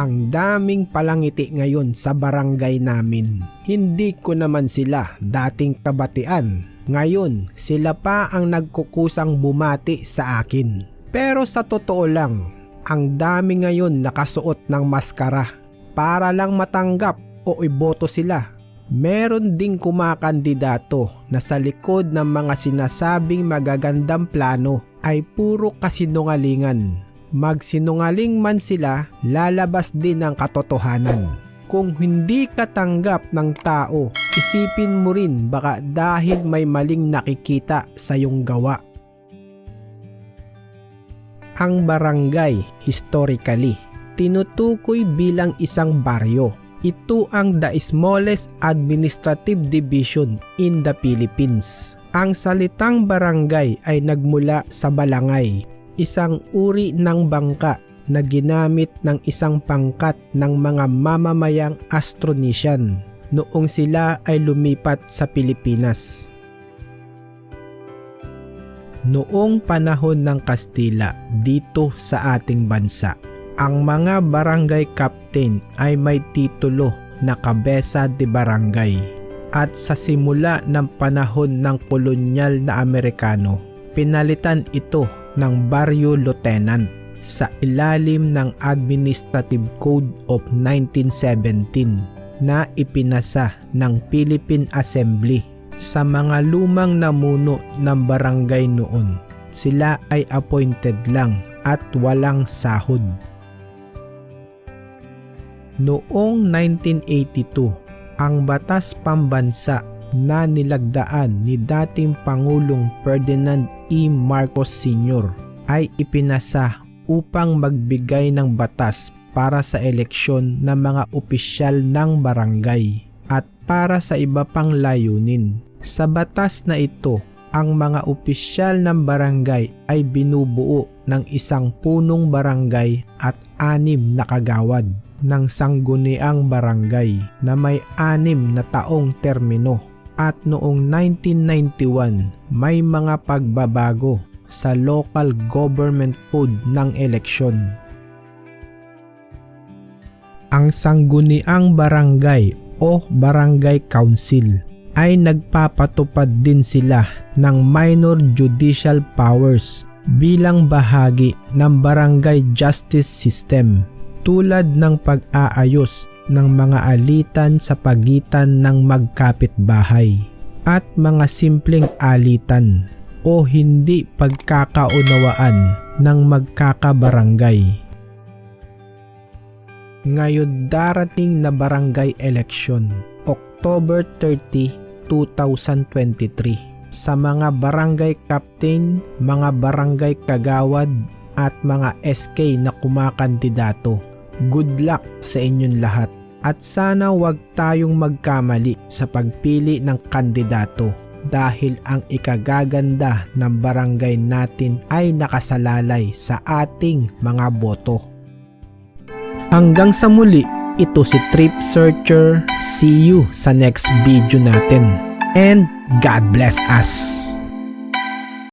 Ang daming palangiti ngayon sa barangay namin. Hindi ko naman sila dating kabatian. Ngayon, sila pa ang nagkukusang bumati sa akin. Pero sa totoo lang, ang dami ngayon nakasuot ng maskara para lang matanggap o iboto sila. Meron ding kumakandidato na sa likod ng mga sinasabing magagandang plano ay puro kasinungalingan. Magsinungaling man sila, lalabas din ang katotohanan. Kung hindi katanggap ng tao, isipin mo rin baka dahil may maling nakikita sa iyong gawa. Ang barangay, historically, tinutukoy bilang isang baryo. Ito ang the smallest administrative division in the Philippines. Ang salitang barangay ay nagmula sa balangay, isang uri ng bangka na ginamit ng isang pangkat ng mga mamamayang Astronesian noong sila ay lumipat sa Pilipinas. Noong panahon ng Kastila dito sa ating bansa, ang mga barangay captain ay may titulo na kabesa de barangay at sa simula ng panahon ng kolonyal na Amerikano, pinalitan ito ng baryo lieutenant sa ilalim ng Administrative Code of 1917 na ipinasa ng Philippine Assembly sa mga lumang namuno ng barangay noon. Sila ay appointed lang at walang sahod. Noong 1982, ang batas pambansa na nilagdaan ni dating Pangulong Ferdinand E. Marcos Sr. ay ipinasa upang magbigay ng batas para sa eleksyon ng mga opisyal ng barangay at para sa iba pang layunin. Sa batas na ito, ang mga opisyal ng barangay ay binubuo ng isang punong barangay at anim na kagawad ng sangguniang barangay na may anim na taong termino at noong 1991 may mga pagbabago sa local government code ng eleksyon. Ang sangguniang barangay o barangay council ay nagpapatupad din sila ng minor judicial powers bilang bahagi ng barangay justice system tulad ng pag-aayos ng mga alitan sa pagitan ng magkapitbahay at mga simpleng alitan o hindi pagkakaunawaan ng magkakabarangay. Ngayon darating na barangay election, October 30, 2023 sa mga barangay captain, mga barangay kagawad at mga SK na kumakandidato. Good luck sa inyong lahat at sana wag tayong magkamali sa pagpili ng kandidato dahil ang ikagaganda ng barangay natin ay nakasalalay sa ating mga boto. Hanggang sa muli, ito si Trip Searcher. See you sa next video natin. And God bless us!